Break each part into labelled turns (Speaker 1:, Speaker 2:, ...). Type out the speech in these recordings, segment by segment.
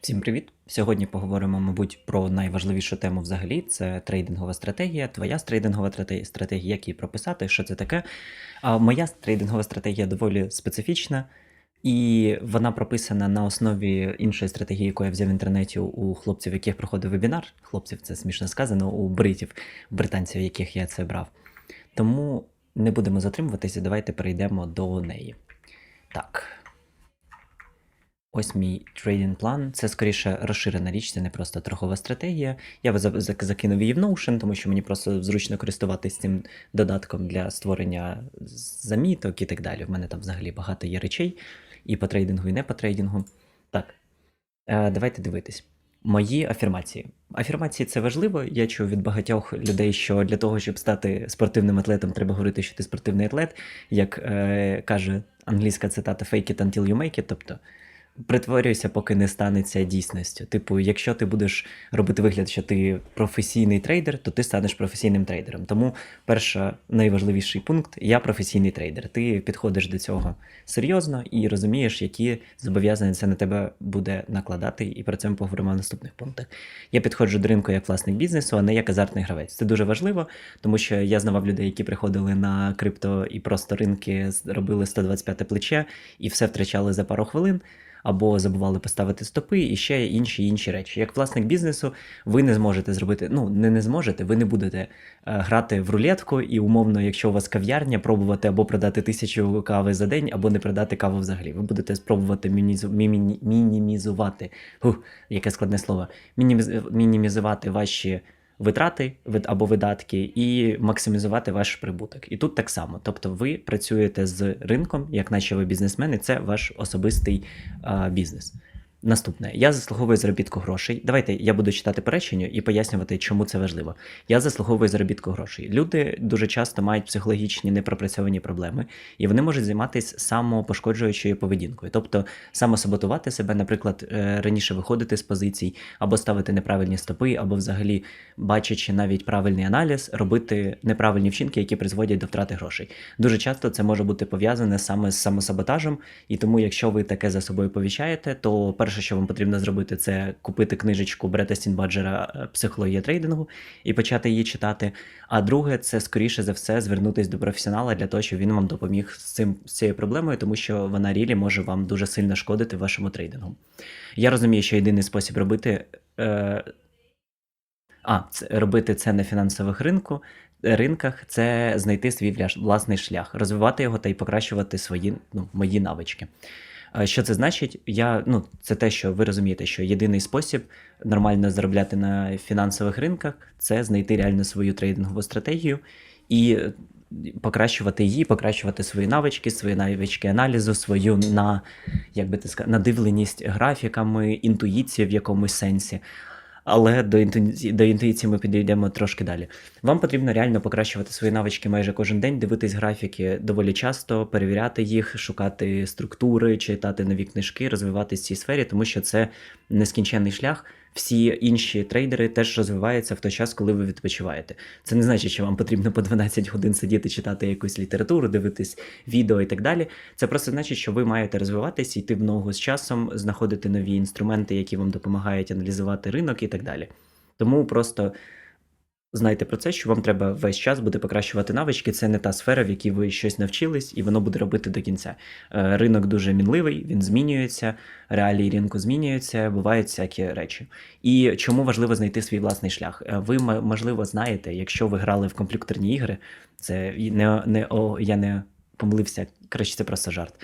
Speaker 1: Всім привіт! Сьогодні поговоримо, мабуть, про найважливішу тему взагалі це трейдингова стратегія, твоя трейдингова стратегія, як її прописати, що це таке. А моя трейдингова стратегія доволі специфічна, і вона прописана на основі іншої стратегії, яку я взяв в інтернеті у хлопців, яких проходив вебінар. Хлопців, це смішно сказано, у бритів, британців, яких я це брав. Тому не будемо затримуватися, давайте перейдемо до неї. Так. Ось мій трейдинг план. Це скоріше розширена річ, це не просто торгова стратегія. Я закинув її в Notion, тому що мені просто зручно користуватись цим додатком для створення заміток і так далі. В мене там взагалі багато є речей і по трейдингу, і не по трейдингу. Так, е, давайте дивитись. Мої афірмації. Афірмації це важливо. Я чув від багатьох людей, що для того, щоб стати спортивним атлетом, треба говорити, що ти спортивний атлет. Як е, каже англійська цитата fake it until you make it, тобто притворюйся, поки не станеться дійсністю. Типу, якщо ти будеш робити вигляд, що ти професійний трейдер, то ти станеш професійним трейдером. Тому перша найважливіший пункт я професійний трейдер. Ти підходиш до цього серйозно і розумієш, які зобов'язання це на тебе буде накладати, і про це ми поговоримо в наступних пунктах. Я підходжу до ринку як власник бізнесу, а не як азартний гравець. Це дуже важливо, тому що я знавав людей, які приходили на крипто і просто ринки робили 125 плече і все втрачали за пару хвилин. Або забували поставити стопи і ще інші інші речі. Як власник бізнесу, ви не зможете зробити, ну не не зможете, ви не будете е, грати в рулетку і умовно, якщо у вас кав'ярня, пробувати або продати тисячу кави за день, або не продати каву взагалі. Ви будете спробувати мінізу, міні, мінімізувати, ух, яке складне слово, мініміз, мінімізувати ваші витрати або видатки і максимізувати ваш прибуток. І тут так само. Тобто ви працюєте з ринком, як наче ви бізнесмен, і це ваш особистий бізнес. Наступне, я заслуговую заробітку грошей. Давайте я буду читати перечення і пояснювати, чому це важливо. Я заслуговую заробітку грошей. Люди дуже часто мають психологічні непропрацьовані проблеми, і вони можуть займатися самопошкоджуючою поведінкою, тобто самосаботувати себе, наприклад, е, раніше виходити з позицій, або ставити неправильні стопи, або взагалі, бачачи навіть правильний аналіз, робити неправильні вчинки, які призводять до втрати грошей. Дуже часто це може бути пов'язане саме з самосаботажем, і тому, якщо ви таке за собою повічаєте, то перше, що вам потрібно зробити, це купити книжечку Брета Стінбаджера е, Психологія трейдингу і почати її читати. А друге, це скоріше за все звернутись до професіонала для того, щоб він вам допоміг з цим з цією проблемою, тому що вона рілі може вам дуже сильно шкодити вашому трейдингу. Я розумію, що єдиний спосіб робити. Е, а, робити це на фінансових ринку, ринках це знайти свій власний шлях, розвивати його та й покращувати свої ну, мої навички. Е, Що це значить? Я, ну, це те, що ви розумієте, що єдиний спосіб нормально заробляти на фінансових ринках це знайти реально свою трейдингову стратегію і е, покращувати її, покращувати свої навички, свої навички аналізу, свою на, як би ти сказав, надивленість графіками, інтуїцію в якомусь сенсі. Але до інтуїції, до інтуїції ми підійдемо трошки далі. Вам потрібно реально покращувати свої навички майже кожен день, дивитись графіки доволі часто, перевіряти їх, шукати структури, читати нові книжки, розвиватись в цій сфері, тому що це нескінченний шлях. Всі інші трейдери теж розвиваються в той час, коли ви відпочиваєте. Це не значить, що вам потрібно по 12 годин сидіти, читати якусь літературу, дивитись відео і так далі. Це просто значить, що ви маєте розвиватись, йти в ногу з часом, знаходити нові інструменти, які вам допомагають аналізувати ринок і так далі. Тому просто знайте про це, що вам треба весь час буде покращувати навички. Це не та сфера, в якій ви щось навчились, і воно буде робити до кінця. Е, Ринок дуже мінливий, він змінюється, реалії ринку змінюються, бувають всякі речі. І чому важливо знайти свій власний шлях? Е, Ви можливо знаєте, якщо ви грали в комп'ютерні ігри, це не, не о, я не помилився, краще це просто жарт.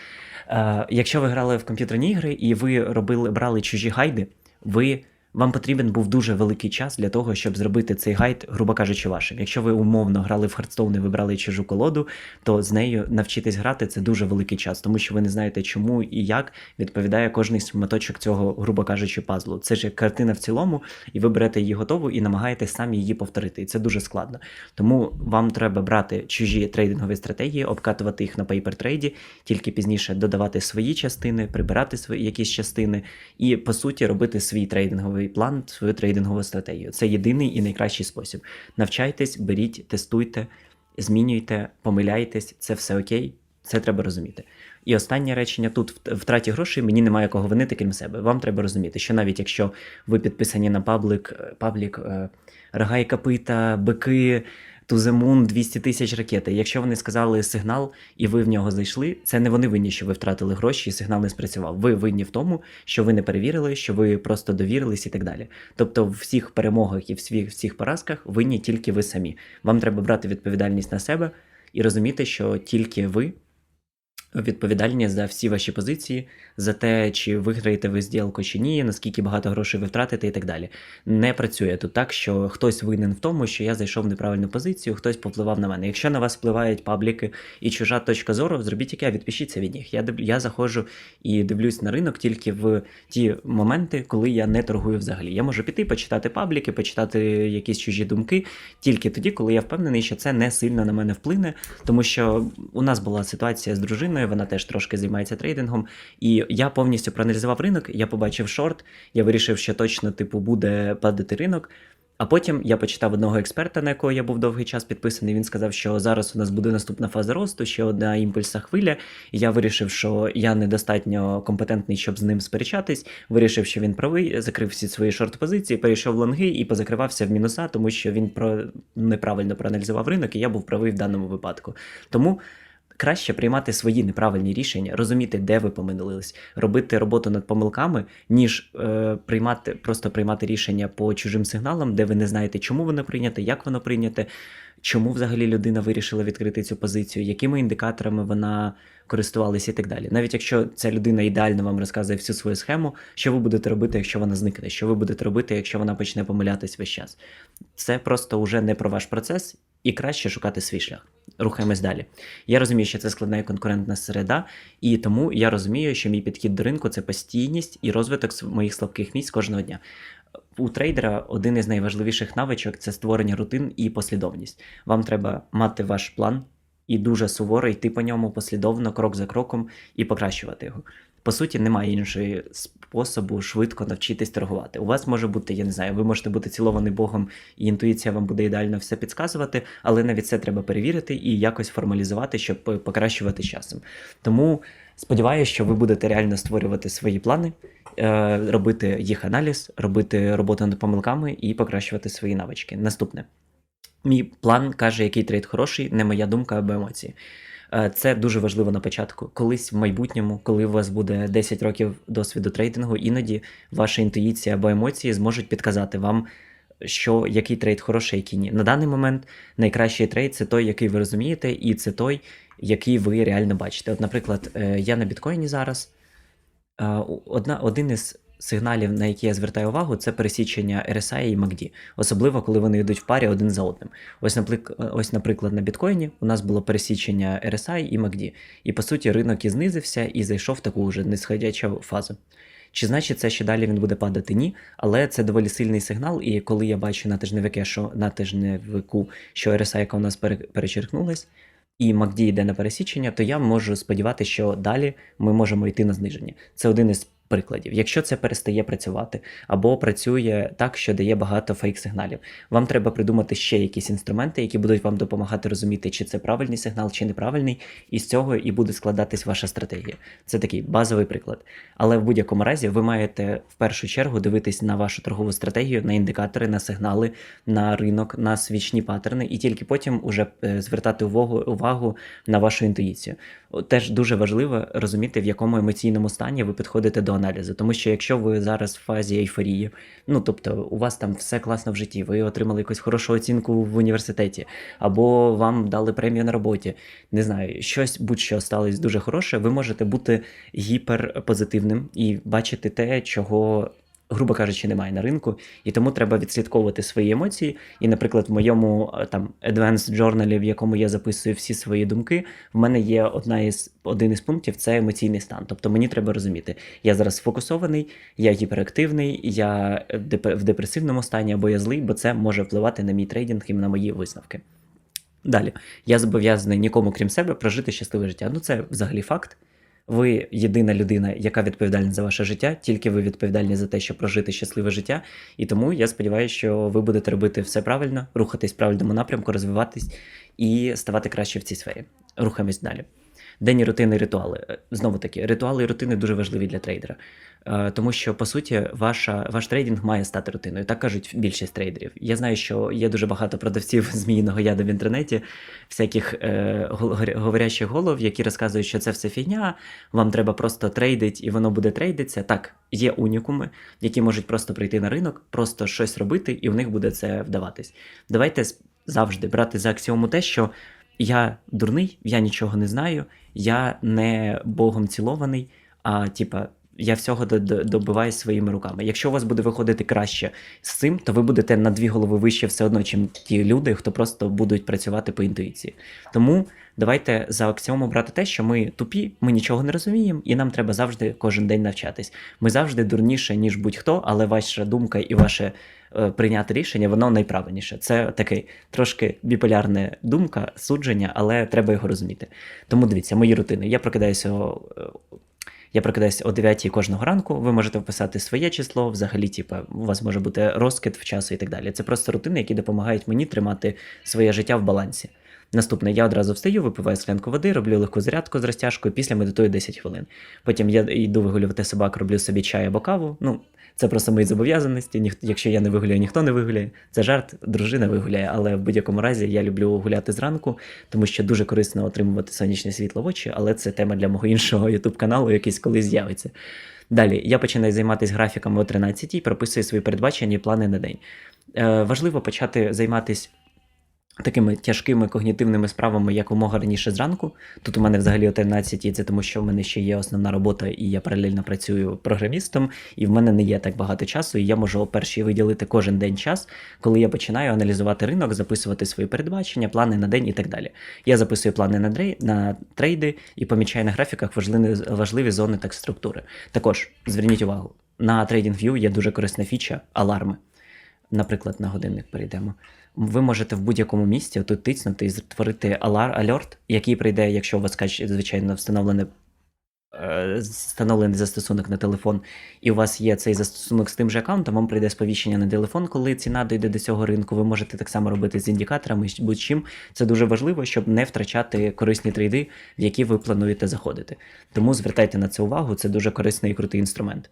Speaker 1: Е, якщо ви грали в комп'ютерні ігри і ви робили брали чужі гайди, ви. Вам потрібен був дуже великий час для того, щоб зробити цей гайд, грубо кажучи, вашим. Якщо ви умовно грали в Хардстоун і вибрали чужу колоду, то з нею навчитись грати це дуже великий час, тому що ви не знаєте, чому і як відповідає кожний шматочок цього, грубо кажучи, пазлу. Це ж як картина в цілому, і ви берете її готову і намагаєтесь самі її повторити. І це дуже складно. Тому вам треба брати чужі трейдингові стратегії, обкатувати їх на пейпертрейді, тільки пізніше додавати свої частини, прибирати свої якісь частини, і по суті робити свій трейдинговий план, свою трейдингову стратегію. Це єдиний і найкращий спосіб. Навчайтесь, беріть, тестуйте, змінюйте, помиляйтесь, це все окей. Це треба розуміти. І останнє речення тут втраті грошей мені немає кого винити, крім себе. Вам треба розуміти, що навіть якщо ви підписані на паблик, е, паблік е, рога і копита, бики, to the moon 200 тисяч ракети. Якщо вони сказали сигнал і ви в нього зайшли, це не вони винні, що ви втратили гроші і сигнал не спрацював. Ви винні в тому, що ви не перевірили, що ви просто довірились і так далі. Тобто, в всіх перемогах і в всіх, поразках винні тільки ви самі. Вам треба брати відповідальність на себе і розуміти, що тільки ви відповідальні за всі ваші позиції, за те, чи виграєте ви зділку чи ні, наскільки багато грошей ви втратите і так далі. Не працює тут так, що хтось винен в тому, що я зайшов в неправильну позицію, хтось повпливав на мене. Якщо на вас впливають пабліки і чужа точка зору, зробіть яке, відпишіться від них. Я див... я заходжу і дивлюсь на ринок тільки в ті моменти, коли я не торгую взагалі. Я можу піти, почитати пабліки, почитати якісь чужі думки, тільки тоді, коли я впевнений, що це не сильно на мене вплине, тому що у нас була ситуація з дружиною, вона теж трошки займається трейдингом, і я повністю проаналізував ринок, я побачив шорт, я вирішив, що точно типу буде падати ринок. А потім я почитав одного експерта, на якого я був довгий час підписаний. Він сказав, що зараз у нас буде наступна фаза росту, ще одна імпульсна хвиля. І я вирішив, що я недостатньо компетентний, щоб з ним сперечатись. Вирішив, що він правий, закрив всі свої шорт-позиції, перейшов в лонги і позакривався в мінуса, тому що він про неправильно проаналізував ринок, і я був правий в даному випадку. Тому. Краще приймати свої неправильні рішення, розуміти, де ви помилились, робити роботу над помилками, ніж е, приймати, просто приймати рішення по чужим сигналам, де ви не знаєте, чому воно прийняте, як воно прийняте, чому взагалі людина вирішила відкрити цю позицію, якими індикаторами вона користувалася і так далі. Навіть якщо ця людина ідеально вам розказує всю свою схему, що ви будете робити, якщо вона зникне, що ви будете робити, якщо вона почне помилятись весь час. Це просто вже не про ваш процес, і краще шукати свій шлях. Рухаємось далі. Я розумію, що це складна і конкурентна середа, і тому я розумію, що мій підхід до ринку це постійність і розвиток моїх слабких місць кожного дня. У трейдера один із найважливіших навичок це створення рутин і послідовність. Вам треба мати ваш план і дуже суворо йти по ньому послідовно, крок за кроком, і покращувати його. По суті, немає іншого способу швидко навчитись торгувати. У вас може бути, я не знаю, ви можете бути цілований Богом, і інтуїція вам буде ідеально все підказувати, але навіть це треба перевірити і якось формалізувати, щоб покращувати часом. Тому сподіваюся, що ви будете реально створювати свої плани, е, робити їх аналіз, робити роботу над помилками і покращувати свої навички. Наступне. Мій план каже, який трейд хороший, не моя думка або емоції. Е, Це дуже важливо на початку. Колись в майбутньому, коли у вас буде 10 років досвіду трейдингу, іноді ваша інтуїція або емоції зможуть підказати вам, що який трейд хороший, який ні. На даний момент найкращий трейд це той, який ви розумієте, і це той, який ви реально бачите. От, наприклад, е, я на біткоїні зараз. Е, Одна, один із сигналів, на які я звертаю увагу, це пересічення RSI і MACD, особливо коли вони йдуть в парі один за одним. Ось, ось наприклад, на біткоїні у нас було пересічення RSI і MACD. І по суті ринок і знизився і зайшов в таку вже нисходячу фазу. Чи значить це, що далі він буде падати? Ні, але це доволі сильний сигнал. І коли я бачу на тижневике, що на тижневику, що RSI у нас перечеркнулась, і MACD йде на пересічення, то я можу сподіватися, що далі ми можемо йти на зниження. Це один із прикладів. Якщо це перестає працювати або працює так, що дає багато фейк-сигналів, вам треба придумати ще якісь інструменти, які будуть вам допомагати розуміти, чи це правильний сигнал, чи неправильний, і з цього і буде складатись ваша стратегія. Це такий базовий приклад. Але в будь-якому разі ви маєте в першу чергу дивитись на вашу торгову стратегію, на індикатори, на сигнали, на ринок, на свічні паттерни, і тільки потім уже е, звертати увагу, увагу на вашу інтуїцію. Теж дуже важливо розуміти, в якому емоційному стані ви підходите до аналізу. Тому що якщо ви зараз в фазі ейфорії, ну тобто у вас там все класно в житті, ви отримали якусь хорошу оцінку в університеті, або вам дали премію на роботі, не знаю, щось будь-що сталося дуже хороше, ви можете бути гіперпозитивним і бачити те, чого. Грубо кажучи, немає на ринку, і тому треба відслідковувати свої емоції. І, наприклад, в моєму е, там Advanced Journal, в якому я записую всі свої думки, в мене є одна із один із пунктів це емоційний стан. Тобто мені треба розуміти, я зараз сфокусований, я гіперактивний, я деп- в депресивному стані або я злий, бо це може впливати на мій трейдинг і на мої висновки. Далі, я зобов'язаний нікому, крім себе, прожити щасливе життя. Ну це взагалі факт. Ви єдина людина, яка відповідальна за ваше життя, тільки ви відповідальні за те, щоб прожити щасливе життя. І тому я сподіваюся, що ви будете робити все правильно, рухатись в правильному напрямку, розвиватись і ставати краще в цій сфері. Рухаємось далі. Денні рутини, ритуали. Е, Знову таки, ритуали і рутини дуже важливі для трейдера. Е, Тому що, по суті, ваша, ваш трейдинг має стати рутиною. Так кажуть більшість трейдерів. Я знаю, що є дуже багато продавців зміїного яду в інтернеті, всяких е, говорящих голов, які розказують, що це все фігня, вам треба просто трейдить, і воно буде трейдитися. Так, є унікуми, які можуть просто прийти на ринок, просто щось робити, і в них буде це вдаватись. Давайте завжди брати за аксіому те, що я дурний, я нічого не знаю, я не богом цілований, а типа. Я всього до- до- добиваюсь своїми руками. Якщо у вас буде виходити краще з цим, то ви будете на дві голови вище все одно, чим ті люди, хто просто будуть працювати по інтуїції. Тому давайте за аксіому брати те, що ми тупі, ми нічого не розуміємо, і нам треба завжди кожен день навчатись. Ми завжди дурніше, ніж будь-хто, але ваша думка і ваше е, прийняти рішення, воно найправильніше. Це такий трошки біполярна думка, судження, але треба його розуміти. Тому дивіться, мої рутини. Я прокидаюся. Я прокидаюся о 9 кожного ранку. Ви можете вписати своє число, взагалі, типу, у вас може бути розкид в часу і так далі. Це просто рутини, які допомагають мені тримати своє життя в балансі. Наступне, я одразу встаю, випиваю склянку води, роблю легку зарядку з розтяжкою, після медитую 10 хвилин. Потім я йду вигулювати собак, роблю собі чай або каву. Ну, це просто мої зобов'язаності. Ніх... Якщо я не вигуляю, ніхто не вигуляє. Це жарт, дружина вигуляє, але в будь-якому разі я люблю гуляти зранку, тому що дуже корисно отримувати сонячне світло в очі, але це тема для мого іншого youtube каналу, якийсь колись з'явиться. Далі я починаю займатися графіками о 13 прописую свої передбачення і плани на день. Е, важливо почати займатися такими тяжкими когнітивними справами якомога раніше зранку. Тут у мене взагалі о 13 і це тому, що в мене ще є основна робота, і я паралельно працюю програмістом, і в мене не є так багато часу, і я можу о першій виділити кожен день час, коли я починаю аналізувати ринок, записувати свої передбачення, плани на день і так далі. Я записую плани на, дрей... на трейди і помічаю на графіках важливі, важливі зони та структури. Також зверніть увагу, на TradingView є дуже корисна фіча аларми. Наприклад, на годинник перейдемо. Ви можете в будь-якому місці тут тиснути і створити альорт, який прийде, якщо у вас, звичайно, встановлене. е, Встановлений застосунок на телефон, і у вас є цей застосунок з тим же аккаунтом, вам прийде сповіщення на телефон, коли ціна дійде до цього ринку. Ви можете так само робити з індикаторами, будь-чим. Це дуже важливо, щоб не втрачати корисні трейди, в які ви плануєте заходити. Тому звертайте на це увагу, це дуже корисний і крутий інструмент.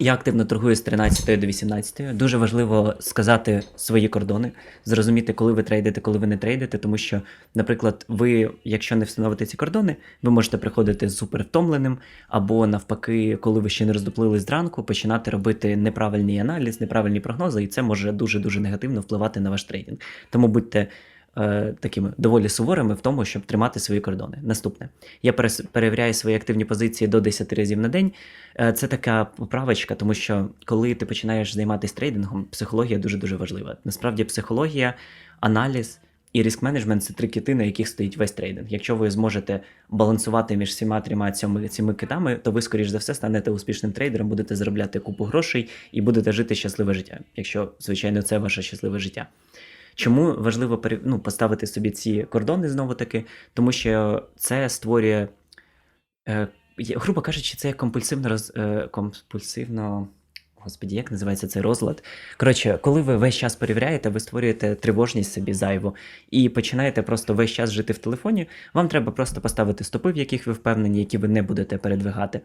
Speaker 1: Я активно торгую з 13 до 18. Дуже важливо сказати свої кордони, зрозуміти, коли ви трейдите, коли ви не трейдите, тому що, наприклад, ви, якщо не встановите ці кордони, ви можете приходити супер втомленим, або навпаки, коли ви ще не роздуплили зранку, починати робити неправильний аналіз, неправильні прогнози, і це може дуже дуже негативно впливати на ваш трейдинг. Тому будьте е, такими доволі суворими в тому, щоб тримати свої кордони. Наступне, я перевіряю свої активні позиції до 10 разів на день. Е, Це така поправочка, тому що коли ти починаєш займатися трейдингом, психологія дуже дуже важлива. Насправді, психологія, аналіз і риск менеджмент це три кити, на яких стоїть весь трейдинг. Якщо ви зможете балансувати між всіма трьома цими, цими китами, то ви, скоріш за все, станете успішним трейдером, будете заробляти купу грошей і будете жити щасливе життя. Якщо, звичайно, це ваше щасливе життя. Чому важливо ну, поставити собі ці кордони знову таки? Тому що це створює, е, грубо кажучи, це компульсивно роз, е, компульсивно. Господі, як називається цей розлад? Коротше, коли ви весь час перевіряєте, ви створюєте тривожність собі зайву і починаєте просто весь час жити в телефоні. Вам треба просто поставити стопи, в яких ви впевнені, які ви не будете передвигати.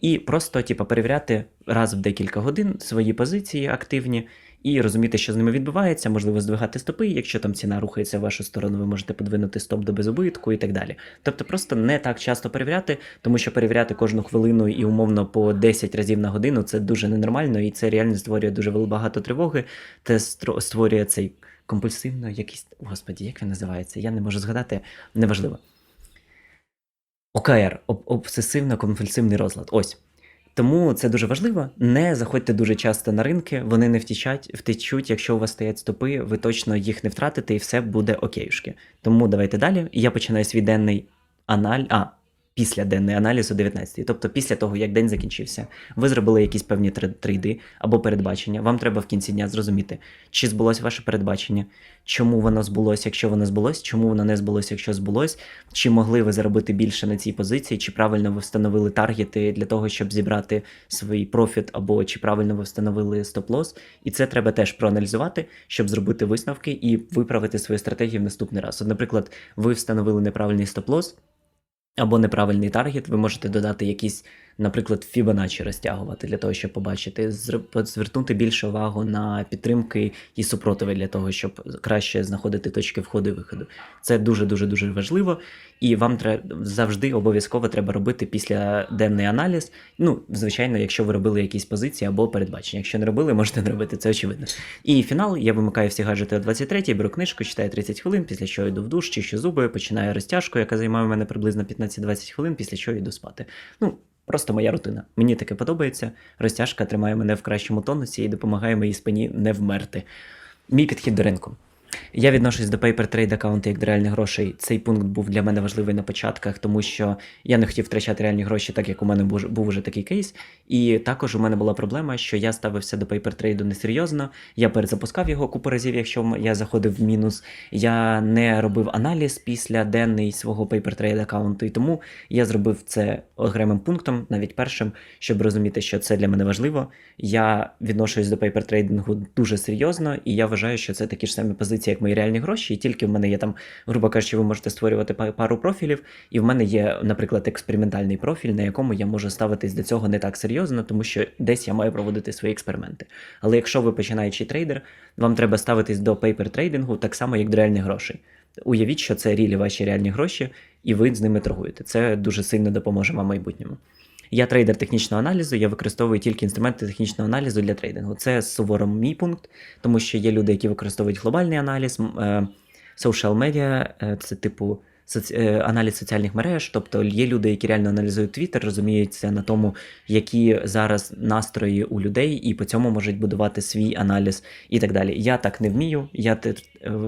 Speaker 1: І просто, типу, перевіряти раз в декілька годин свої позиції активні і розуміти, що з ними відбувається, можливо, здвигати стопи. Якщо там ціна рухається в вашу сторону, ви можете подвинути стоп до безубитку і так далі. Тобто, просто не так часто перевіряти, тому що перевіряти кожну хвилину і умовно по 10 разів на годину це дуже ненормально, і це реально створює дуже багато тривоги. Це створює цей компульсивно якийсь. Господі, як він називається? Я не можу згадати, неважливо. ОКР об- обсесивно-компульсивний розлад. Ось. Тому це дуже важливо. Не заходьте дуже часто на ринки, вони не втічать, втечуть. Якщо у вас стоять стопи, ви точно їх не втратите, і все буде окейшки. Тому давайте далі. Я починаю свій денний аналіз. А, після денний аналіз о 19 Тобто після того, як день закінчився, ви зробили якісь певні трейди або передбачення. Вам треба в кінці дня зрозуміти, чи збулось ваше передбачення, чому воно збулось, якщо воно збулось, чому воно не збулось, якщо збулось, чи могли ви заробити більше на цій позиції, чи правильно ви встановили таргети для того, щоб зібрати свій профіт, або чи правильно ви встановили стоп-лос. І це треба теж проаналізувати, щоб зробити висновки і виправити свою стратегію в наступний раз. От, наприклад, ви встановили неправильний стоп-лос. Або неправильний таргет, ви можете додати якісь, наприклад, Fibonacci розтягувати для того, щоб побачити, звернути більше увагу на підтримки і супротиви для того, щоб краще знаходити точки входу і виходу. Це дуже дуже дуже важливо, і вам треба завжди обов'язково треба робити після денний аналіз. Ну, звичайно, якщо ви робили якісь позиції або передбачення. Якщо не робили, можете не робити, це очевидно. І фінал, я вимикаю всі гаджети о 23-й, беру книжку, читаю 30 хвилин, після чого йду в душ, чищу зуби, починаю розтяжку, яка займає у мене приблизно 15-20 хвилин, після чого йду спати. Ну, просто моя рутина. Мені таке подобається. Розтяжка тримає мене в кращому тонусі і допомагає моїй спині не вмерти. Мій підхід до ринку. Я відношусь до Paper Trade аккаунту як до реальних грошей. Цей пункт був для мене важливий на початках, тому що я не хотів втрачати реальні гроші, так як у мене був, уже такий кейс. І також у мене була проблема, що я ставився до Paper Trade несерйозно. Я перезапускав його купу разів, якщо я заходив в мінус. Я не робив аналіз після денний свого Paper Trade аккаунту, і тому я зробив це окремим пунктом, навіть першим, щоб розуміти, що це для мене важливо. Я відношусь до Paper трейдингу дуже серйозно, і я вважаю, що це такі ж самі позиції, як мої реальні гроші. І тільки в мене є там, грубо кажучи, ви можете створювати пару профілів, і в мене є, наприклад, експериментальний профіль, на якому я можу ставитись до цього не так серйозно, тому що десь я маю проводити свої експерименти. Але якщо ви починаючий трейдер, вам треба ставитись до Paper трейдингу так само, як до реальних грошей. Уявіть, що це рілі ваші реальні гроші, і ви з ними торгуєте. Це дуже сильно допоможе вам в майбутньому. Я трейдер технічного аналізу, я використовую тільки інструменти технічного аналізу для трейдингу. Це суворо мій пункт, тому що є люди, які використовують глобальний аналіз, е, social е, це типу соці... е, аналіз соціальних мереж. Тобто є люди, які реально аналізують Twitter, розуміються на тому, які зараз настрої у людей, і по цьому можуть будувати свій аналіз і так далі. Я так не вмію, я, е,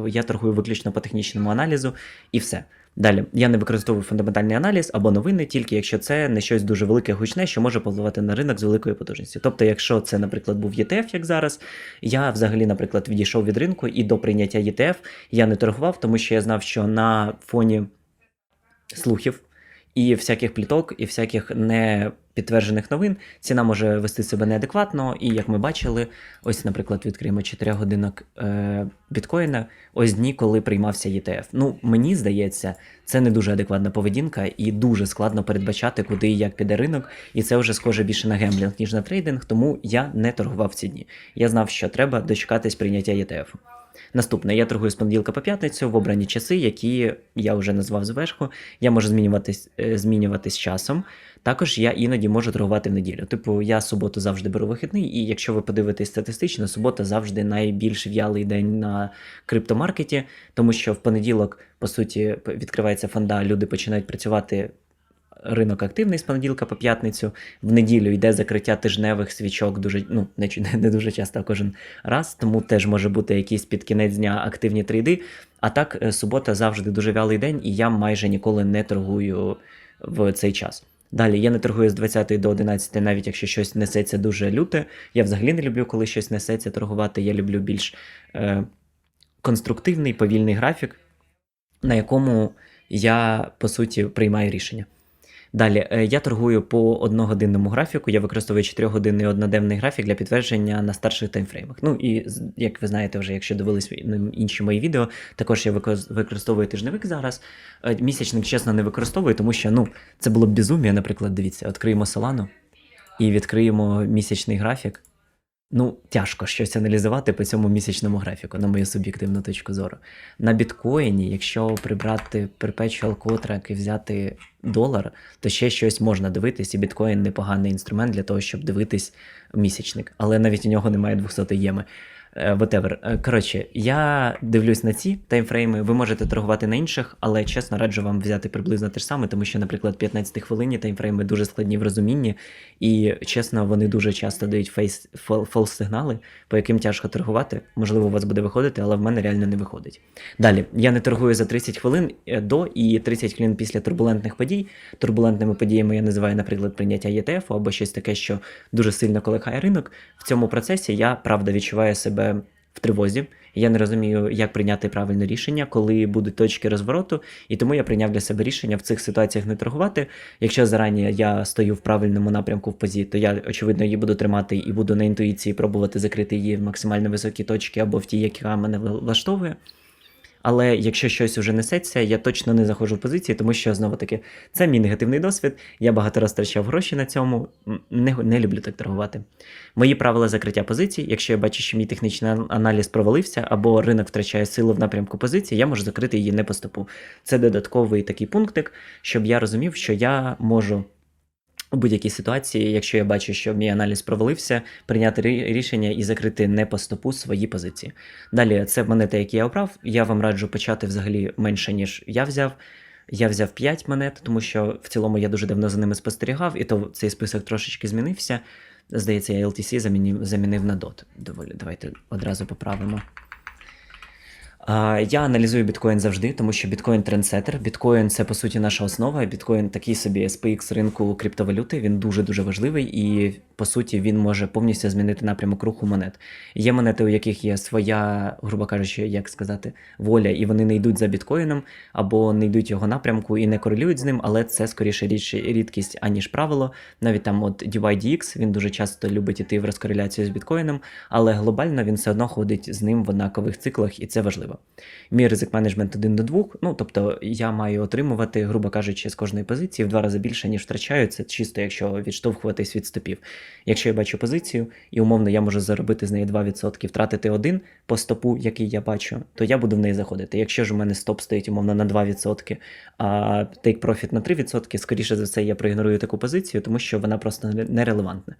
Speaker 1: я торгую виключно по технічному аналізу і все. Далі, я не використовую фундаментальний аналіз або новини, тільки якщо це не щось дуже велике гучне, що може впливати на ринок з великою потужністю. Тобто, якщо це, наприклад, був ETF, як зараз, я взагалі, наприклад, відійшов від ринку і до прийняття ETF я не торгував, тому що я знав, що на фоні слухів і всяких пліток, і всяких непідтверджених новин ціна може вести себе неадекватно. І як ми бачили, ось, наприклад, відкриємо 4 годинок е, біткоїна, ось дні, коли приймався ETF. Ну, мені здається, це не дуже адекватна поведінка і дуже складно передбачати, куди і як піде ринок. І це вже схоже більше на гемблінг, ніж на трейдинг, тому я не торгував ці дні. Я знав, що треба дочекатись прийняття ETF. Наступне, я торгую з понеділка по п'ятницю в обрані часи, які я вже назвав зверху. Я можу змінюватись, е, змінюватись часом. Також я іноді можу торгувати в неділю. Типу, я суботу завжди беру вихідний, і якщо ви подивитесь статистично, субота завжди найбільш в'ялий день на криптомаркеті, тому що в понеділок, по суті, відкривається фонда, люди починають працювати. Ринок активний з понеділка по п'ятницю. В неділю йде закриття тижневих свічок дуже ну не, не дуже часто а кожен раз, тому теж може бути якісь під кінець дня активні трейди. А так, е, субота завжди дуже вялий день, і я майже ніколи не торгую в цей час. Далі я не торгую з 20 до 11, навіть якщо щось несеться дуже люте. Я взагалі не люблю, коли щось несеться торгувати. Я люблю більш е, конструктивний, повільний графік, на якому я по суті приймаю рішення. Далі, е, я торгую по одногодинному графіку. Я використовую 4-годинний одноденний графік для підтвердження на старших таймфреймах. Ну і як ви знаєте, вже якщо дивились інші мої відео, також я використовую тижневик зараз. Е, Місячник, чесно, не використовую, тому що ну це було б безумія. Наприклад, дивіться, відкриємо Solano і відкриємо місячний графік. Ну, тяжко щось аналізувати по цьому місячному графіку, на мою суб'єктивну точку зору. На біткоїні, якщо прибрати perpetual contract і взяти долар, то ще щось можна дивитись, і біткоін непоганий інструмент для того, щоб дивитись місячник. Але навіть у нього немає 200 єми. Е, Whatever. Е, Коротше, я дивлюсь на ці таймфрейми. Ви можете торгувати на інших, але чесно раджу вам взяти приблизно те ж саме, тому що, наприклад, 15 хвилинні таймфрейми дуже складні в розумінні, і чесно, вони дуже часто дають фейс фолс сигнали, по яким тяжко торгувати. Можливо, у вас буде виходити, але в мене реально не виходить. Далі я не торгую за 30 хвилин е, до і 30 хвилин після турбулентних подій. Турбулентними подіями я називаю, наприклад, прийняття ETF або щось таке, що дуже сильно колихає ринок. В цьому процесі я правда відчуваю себе в тривозі. Я не розумію, як прийняти правильне рішення, коли будуть точки розвороту, і тому я прийняв для себе рішення в цих ситуаціях не торгувати. Якщо зарані я стою в правильному напрямку в позі, то я очевидно її буду тримати і буду на інтуїції пробувати закрити її в максимально високі точки або в ті, яка мене влаштовує. Але якщо щось уже несеться, я точно не заходжу в позиції, тому що знову таки це мій негативний досвід. Я багато раз втрачав гроші на цьому. Не, не люблю так торгувати. Мої правила закриття позицій. Якщо я бачу, що мій технічний аналіз провалився, або ринок втрачає силу в напрямку позиції, я можу закрити її не по стопу. Це додатковий такий пунктик, щоб я розумів, що я можу. У будь-якій ситуації, якщо я бачу, що мій аналіз провалився, прийняти рішення і закрити не по стопу свої позиції. Далі, це монети, які я обрав. Я вам раджу почати взагалі менше, ніж я взяв. Я взяв 5 монет, тому що в цілому я дуже давно за ними спостерігав, і то цей список трошечки змінився. Здається, я LTC замінив, замінив на DOT. Доволі, давайте одразу поправимо. Я аналізую біткоін завжди, тому що біткоін трендсеттер. Біткоін це по суті наша основа. Біткоін такий собі SPX ринку криптовалюти. Він дуже дуже важливий, і по суті він може повністю змінити напрямок руху монет. Є монети, у яких є своя, грубо кажучи, як сказати, воля, і вони не йдуть за біткоїном або не йдуть його напрямку і не корелюють з ним, але це скоріше рідше рідкість, аніж правило. Навіть там от DYDX, він дуже часто любить іти в розкореляцію з біткоїном, але глобально він все одно ходить з ним в однакових циклах, і це важливо. Мій ризик менеджмент 1 до 2, ну тобто я маю отримувати, грубо кажучи, з кожної позиції в два рази більше, ніж втрачаю. Це чисто, якщо відштовхуватись від стопів. Якщо я бачу позицію, і умовно я можу заробити з неї 2%, втратити один по стопу, який я бачу, то я буду в неї заходити. Якщо ж у мене стоп стоїть умовно на 2%, а take profit на 3%, скоріше за все, я проігнорую таку позицію, тому що вона просто нерелевантна.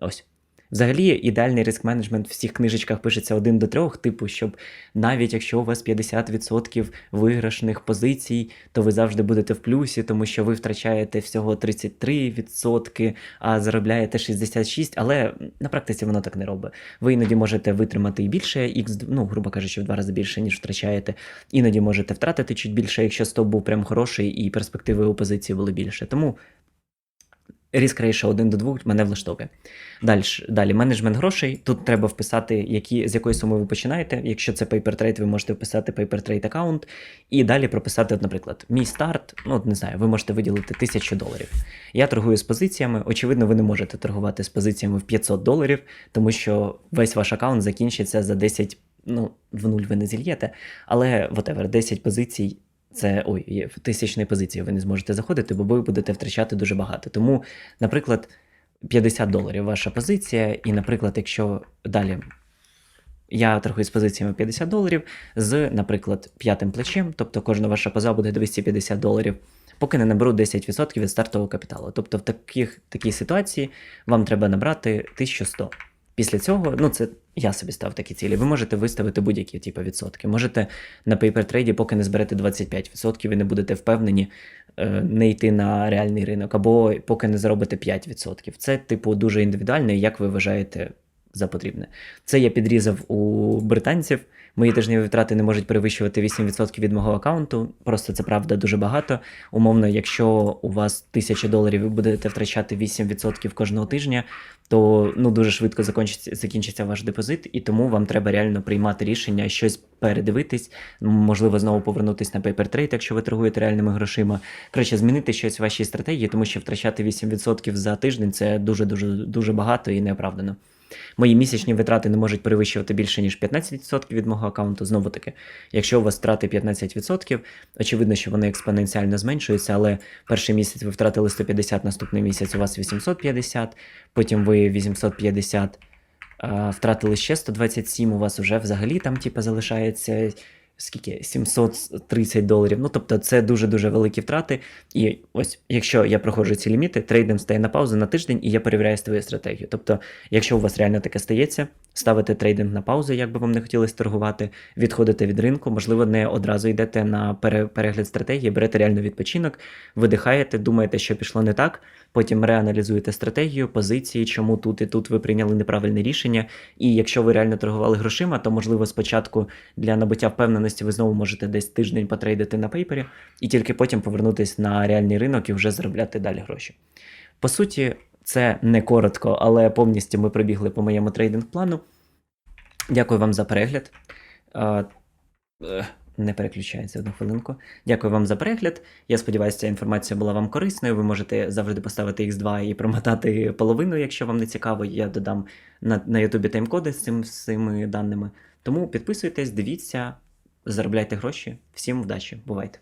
Speaker 1: Ось. Взагалі, ідеальний риск менеджмент в всіх книжечках пишеться 1 до 3, типу, щоб навіть якщо у вас 50% виграшних позицій, то ви завжди будете в плюсі, тому що ви втрачаєте всього 33%, а заробляєте 66%, але на практиці воно так не робить. Ви іноді можете витримати і більше, x, ну, грубо кажучи, в два рази більше, ніж втрачаєте. Іноді можете втратити чуть більше, якщо стоп був прям хороший і перспективи у позиції були більше. Тому Ріск рейша 1 до 2 мене влаштовує. Далі, далі менеджмент грошей. Тут треба вписати, які, з якої суми ви починаєте. Якщо це paper trade, ви можете вписати paper trade аккаунт. І далі прописати, от, наприклад, мій старт, ну не знаю, ви можете виділити 1000 доларів. Я торгую з позиціями. Очевидно, ви не можете торгувати з позиціями в 500 доларів, тому що весь ваш аккаунт закінчиться за 10, ну, в нуль ви не зільєте. Але whatever, 10 позицій це ой, є в тисячної позиції ви не зможете заходити, бо ви будете втрачати дуже багато. Тому, наприклад, 50 доларів ваша позиція, і, наприклад, якщо далі я торгую з позиціями 50 доларів з, наприклад, п'ятим плечем, тобто кожна ваша поза буде 250 доларів, поки не наберу 10% від стартового капіталу. Тобто в таких, такій ситуації вам треба набрати 1100. Після цього, ну це я собі став такі цілі. Ви можете виставити будь-які типу, відсотки. Можете на пейпертрейді, поки не зберете 25%, ви не будете впевнені е, не йти на реальний ринок, або поки не заробите 5%. Це, типу, дуже індивідуально, як ви вважаєте за потрібне. Це я підрізав у британців. Мої тижневі витрати не можуть перевищувати 8% від мого аккаунту. Просто це правда дуже багато. Умовно, якщо у вас 1000 доларів, ви будете втрачати 8% кожного тижня, то ну дуже швидко закінчиться, закінчиться ваш депозит, і тому вам треба реально приймати рішення, щось передивитись, можливо, знову повернутись на paper trade, якщо ви торгуєте реальними грошима. Коротше, змінити щось в вашій стратегії, тому що втрачати 8% за тиждень це дуже дуже дуже багато і неоправдано. Мої місячні витрати не можуть перевищувати більше, ніж 15% від мого аккаунту. Знову таки, якщо у вас втрати 15%, очевидно, що вони експоненціально зменшуються, але перший місяць ви втратили 150, наступний місяць у вас 850, потім ви 850 втратили ще 127, у вас вже взагалі там типу, залишається скільки 730 доларів. Ну тобто це дуже-дуже великі втрати. І ось, якщо я проходжу ці ліміти, трейдинг стає на паузу на тиждень, і я перевіряю свою стратегію. Тобто, якщо у вас реально таке стається, ставите трейдинг на паузу, як би вам не хотілося торгувати, відходите від ринку, можливо, не одразу йдете на перегляд стратегії, берете реально відпочинок, видихаєте, думаєте, що пішло не так, потім реаналізуєте стратегію, позиції, чому тут і тут ви прийняли неправильне рішення. І якщо ви реально торгували грошима, то можливо спочатку для набуття впевненості ви знову можете десь тиждень потрейдити на пейпері, і тільки потім повернутись на реальний ринок і вже заробляти далі гроші. По суті, це не коротко, але повністю ми пробігли по моєму трейдинг-плану. Дякую вам за перегляд. Е, Не переключається одну хвилинку. Дякую вам за перегляд. Я сподіваюся, ця інформація була вам корисною. Ви можете завжди поставити X2 і промотати половину, якщо вам не цікаво. Я додам на, на YouTube тайм-коди з цим, з цими даними. Тому підписуйтесь, дивіться, заробляйте гроші. Всім вдачі, бувайте!